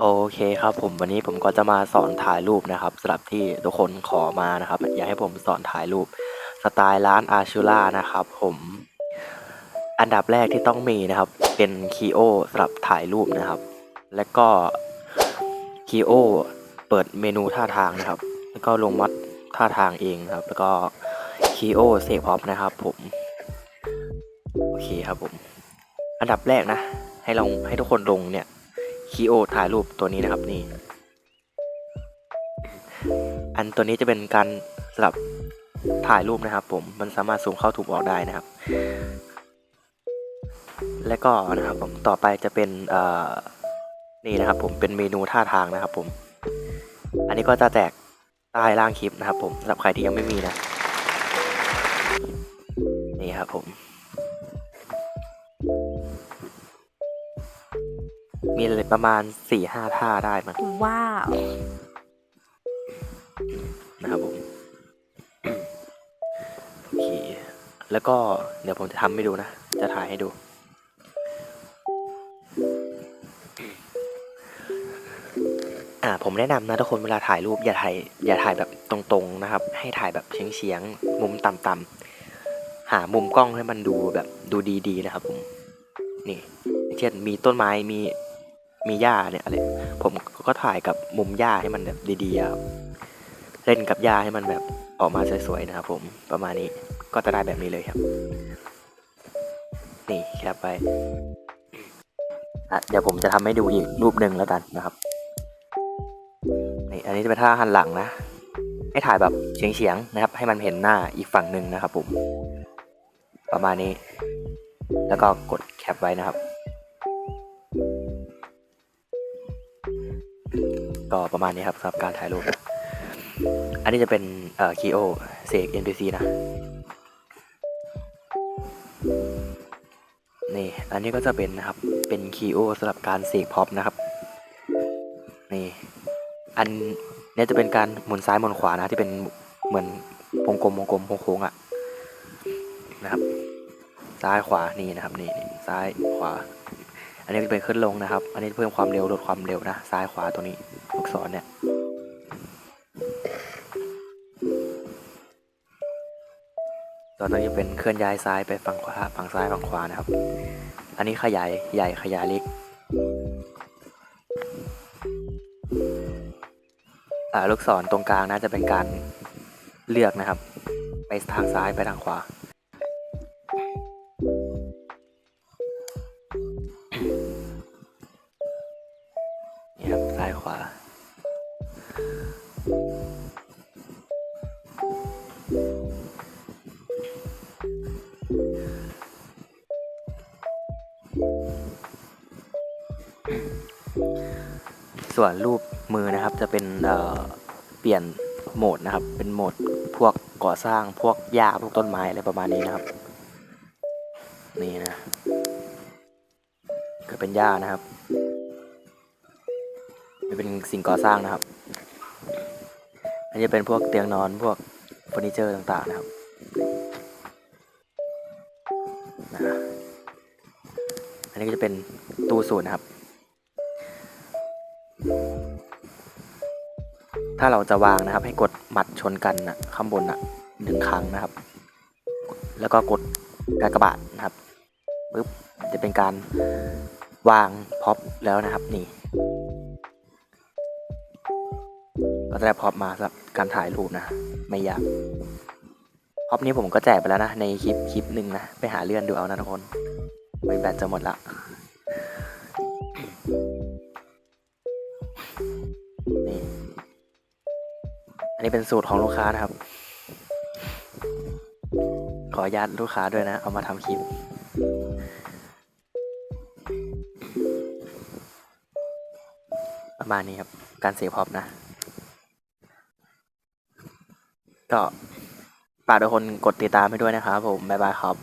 โอเคครับผมวันนี้ผมก็จะมาสอนถ่ายรูปนะครับสำหรับที่ทุกคนขอมานะครับ อยากให้ผมสอนถ่ายรูปสไตล์ร้านอาชูล่านะครับผมอันดับแรกที่ต้องมีนะครับ เป็นคีโอสำหรับถ่ายรูปนะครับ และก็คีโอเปิดเมนูท่าทางนะครับ แล้วก็ลงมัดท่าทางเองนะครับ แล้วก็คีโอเซฟพอปนะครับ ผมโอเคครับผม อันดับแรกนะ ให้ลองให้ทุกคนลงเนี่ย คีโอถ่ายรูปตัวนี้นะครับนี่ อันตัวนี้จะเป็นการสลับถ่ายรูปนะครับผมมันสามารถซูมเข้าถูกออกได้นะครับ และก็นะครับผมต่อไปจะเป็นเออนี่นะครับผมเป็นเมนูท่าทางนะครับผม อันนี้ก็จะแจกใต้ล่างคลิปนะครับผมสำหรับใครที่ยังไม่มีนะ นี่ครับผม มีเลยประมาณสี่ห้าท่าได้มั้งว้าว นะครับผมโอเคแล้วก็เดี๋ยวผมจะทำให้ดูนะ จะถ่ายให้ดู อ่าผมแนะนำนะทุกคนเวลาถ่ายรูปอย่าถ่ายอย่าถ่ายแบบตรงๆนะครับ ให้ถ่ายแบบเฉียงๆมุมต่ำๆหามุมกล้องให้มันดูแบบดูดีๆนะครับผมนี่อย่างเช่นมีต้นไม้มี มีหญ้าเนี่ยอะไรผมก็ถ่ายกับมุมหญ้าให้มันแบบดีๆครับเล่นกับหญ้าให้มันแบบออกมาสวยๆนะครับผมประมาณนี้ก็จะได้แบบนี้เลยครับ นี่แคปไปเดี๋ยวผมจะทำให้ดูอีกรูปหนึ่งแล้วกันนะครับนี่อันนี้จะเป็นท่าหันหลังนะให้ถ่ายแบบเฉียงๆนะครับ ให้มันเห็นหน้าอีกฝั่งหนึ่งนะครับผมประมาณนี้ แล้วก็กดแคปไว้นะครับ ก็ประมาณนี้ครับสำหรับการถ่ายรูป อันนี้จะเป็นเอ่อคีโอเสก NPC นะ นี่ อันนี้ก็จะเป็นนะครับ เป็นคีโอสำหรับการเสกพ็อปนะครับ นี่ อันเนี้ยจะเป็นการหมุนซ้ายหมุนขวานะ ที่เป็นเหมือนวงกลมวงกลมโค้งๆอะ นะครับ ซ้ายขวา นี่นะครับ นี่ซ้ายขวา อันนี้เป็นขึ้นลงนะครับ อันนี้เพิ่มความเร็วลดความเร็วนะซ้ายขวาตัวนี้ลูกศรเนี่ยตอนนี้เป็นเคลื่อนย้ายซ้ายไปฝั่งขวาฝั่งซ้ายฝั่งขวานะครับ อันนี้ขยายใหญ่ขยายเล็กอ่าลูกศรตรงกลางน่าจะเป็นการเลือกนะครับ ไปทางซ้ายไปทางขวา ส่วนรูปมือนะครับจะเป็นเเปลี่ยนโหมดนะครับ เป็นโหมดพวกก่อสร้างพวกหญ้าพวกต้นไม้อะไรประมาณนี้นะครับ นี่นะก็เป็นหญ้านะครับเป็นสิ่งก่อสร้างนะครับ อันนี้เป็นพวกเตียงนอนพวกเฟอร์นิเจอร์ต่างๆนะครับนะอันนี้ก็จะเป็นตู้สูตรนะครับ ถ้าเราจะวางนะครับ ให้กดหมัดชนกันนะข้างบนนะหนึ่งครั้งนะครับ แล้วก็กดกากบาทนะครับปึ๊บจะเป็นการวางพ็อปแล้วนะครับนี่ก็จะได้พ็อปมาสำหรับการถ่ายรูปนะ ไม่ยากพ็อปนี้ผมก็แจกไปแล้วนะ ในคลิปคลิปหนึ่งนะ ไปหาเลื่อนดูเอานะทุกคนไว้แบตจะหมดละ นนี้เป็นสูตรของลูกค้านะครับ ขออนุญาตลูกค้าด้วยนะ เอามาทำคลิป ประมาณนี้ครับ การเสียพอพนะ ก็ฝากทุกคนกดติดตามให้ด้วยนะครับผม บ๊ายบายครับ